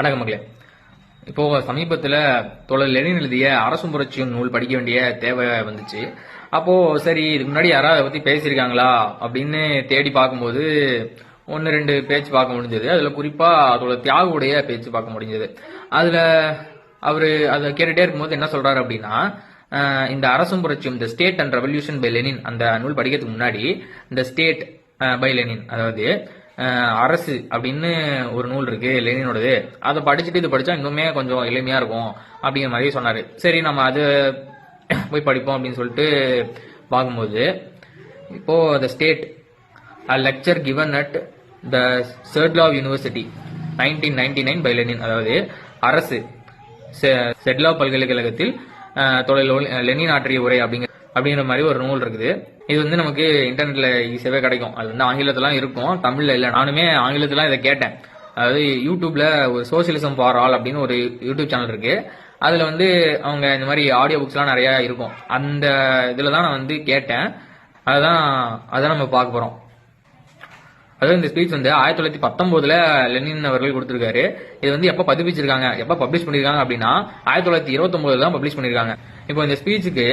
வணக்கம் மகளே இப்போ சமீபத்தில் தோழர் லெனின் எழுதிய அரசு புரட்சியும் நூல் படிக்க வேண்டிய தேவை வந்துச்சு. அப்போ சரி இதுக்கு முன்னாடி யாராவது அதை பத்தி பேசியிருக்காங்களா அப்படின்னு தேடி பார்க்கும்போது ஒன்று ரெண்டு பேச்சு பார்க்க முடிஞ்சது. அதில் குறிப்பாக அதோட தியாகுடைய பேச்சு பார்க்க முடிஞ்சது. அதில் அவர் அதை கேட்டுட்டே இருக்கும்போது என்ன சொல்கிறாரு அப்படின்னா இந்த அரசும் புரட்சியும் இந்த state and revolution by Lenin அந்த நூல் படிக்கிறதுக்கு முன்னாடி இந்த ஸ்டேட் பை லெனின் அதாவது அரசு அப்படின்னு ஒரு நூல் இருக்கு லெனினோடது. அதை படிச்சுட்டு இது படிச்சா இன்னுமே கொஞ்சம் எளிமையா இருக்கும் அப்படிங்கிற மாதிரி சொன்னாரு. சரி நம்ம அது போய் படிப்போம் அப்படின்னு சொல்லிட்டு பார்க்கும்போது இப்போ the state a lecture given at the Sverdlov university nineteen ninety nine by Lenin அதாவது அரசு செட்லா பல்கலைக்கழகத்தில் தொழில் லெனின் ஆற்றிய உரை அப்படிங்கிற அப்படிங்கிற மாதிரி ஒரு நூல் இருக்குது. இது வந்து நமக்கு இன்டர்நெட்ல ஈஸியாகவே கிடைக்கும். அது வந்து ஆங்கிலத்திலாம் இருக்கும். தமிழ்ல இல்லை. நானுமே ஆங்கிலத்திலாம் இதை கேட்டேன். அதாவது யூடியூப்ல ஒரு சோசியலிசம் ஃபார் ஆல் அப்படின்னு ஒரு யூடியூப் சேனல் இருக்கு. அதுல வந்து அவங்க இந்த மாதிரி ஆடியோ புக்ஸ்லாம் நிறைய இருக்கும். அந்த இதுல தான் நான் வந்து கேட்டேன். அதுதான் அதான் நம்ம பார்க்க போறோம். அதாவது இந்த ஸ்பீச் வந்து ஆயிரத்தி தொள்ளாயிரத்தி பத்தொன்பதுல லெனின் அவர்கள் கொடுத்திருக்காரு. இது வந்து எப்ப பதிப்பிச்சிருக்காங்க? எப்ப பப்ளிஷ் பண்ணிருக்காங்க அப்படின்னா ஆயிரத்தி தொள்ளாயிரத்தி இருபத்தி தான் பப்ளிஷ் பண்ணிருக்காங்க. இப்போ இந்த ஸ்பீச்சுக்கு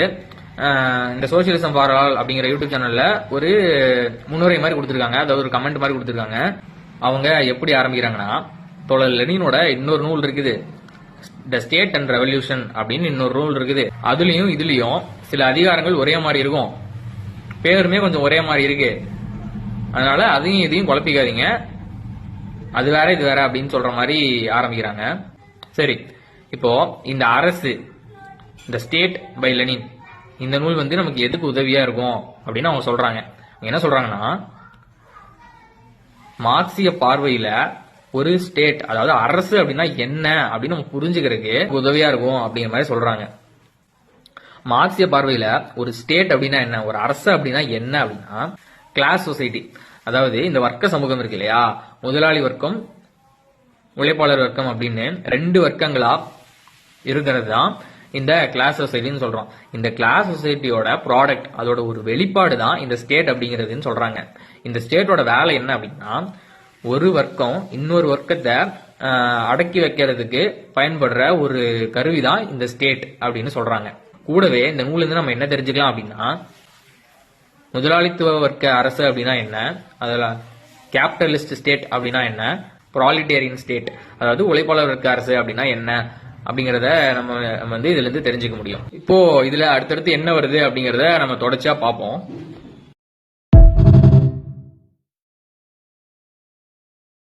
இந்த சோசியலிசம் ஃபார் ஆல் அப்படிங்கிற யூடியூப் சேனல்ல ஒரு முன்னுரை மாதிரி கொடுத்துருக்காங்க. அதாவது ஒரு கமெண்ட் மாதிரி கொடுத்துருக்காங்க. அவங்க எப்படி ஆரம்பிக்கிறாங்கன்னா தோழர் லெனினோட இன்னொரு நூல் இருக்குது. த ஸ்டேட் அண்ட் ரெவல்யூஷன் அப்படின்னு இன்னொரு ரூல் இருக்குது. அதுலயும் இதுலயும் சில அதிகாரங்கள் ஒரே மாதிரி இருக்கும். பேருமே கொஞ்சம் ஒரே மாதிரி இருக்கு. அதனால அதையும் இதையும் குழப்பிக்காதீங்க. அது வேற இது வேற அப்படின்னு சொல்ற மாதிரி ஆரம்பிக்கிறாங்க. சரி இப்போ இந்த அரசு இந்த ஸ்டேட் பை லெனின் இந்த நூல் வந்து நமக்கு எதுக்கு உதவியா இருக்கும் அப்படின்னு அவங்க சொல்றாங்க. என்ன சொல்றாங்கன்னா மார்க்சிய பார்வையில ஒரு ஸ்டேட் அதாவது அரசு அப்படின்னா என்ன அப்படின்னு நம்ம புரிஞ்சுக்கிறதுக்கு உதவியா இருக்கும் அப்படிங்கிற மாதிரி சொல்றாங்க. மார்க்சிய பார்வையில ஒரு ஸ்டேட் அப்படின்னா என்ன? ஒரு அரசு அப்படின்னா என்ன அப்படின்னா கிளாஸ் சொசைட்டி அதாவது இந்த வர்க்க சமூகம் இருக்கு இல்லையா? முதலாளி வர்க்கம் உழைப்பாளர் வர்க்கம் அப்படின்னு ரெண்டு வர்க்கங்களா இருக்கிறது தான் இந்த கிளாஸ் சொசைட்டின்னு சொல்றோம். இந்த கிளாஸ் சொசைட்டியோட ப்ராடக்ட் அதோட ஒரு வெளிப்பாடு தான் இந்த ஸ்டேட் அப்படிங்கிறதுன்னு சொல்றாங்க. இந்த ஸ்டேட்டோட வேலை என்ன அப்படின்னா ஒரு வர்க்கம் இன்னொரு வர்க்கத்தை அடக்கி வைக்கிறதுக்கு பயன்படுற ஒரு கருவி தான் இந்த ஸ்டேட் அப்படின்னு சொல்றாங்க. கூடவே இந்த நூலேருந்து நம்ம என்ன தெரிஞ்சுக்கலாம் அப்படின்னா முதலாளித்துவ வர்க்க அரசு அப்படின்னா என்ன? அதில் கேபிட்டலிஸ்ட் ஸ்டேட் அப்படின்னா என்ன? ப்ராலிட்டேரியன் ஸ்டேட் அதாவது உழைப்பாளர் வர்க்க அரசு அப்படின்னா என்ன? அப்படிங்கறத நம்ம நம்ம வந்து இதுல இருந்து தெரிஞ்சுக்க முடியும். இப்போ இதுல அடுத்தடுத்து என்ன வருது அப்படிங்கறத நம்ம தொடர்ச்சியா பார்ப்போம்.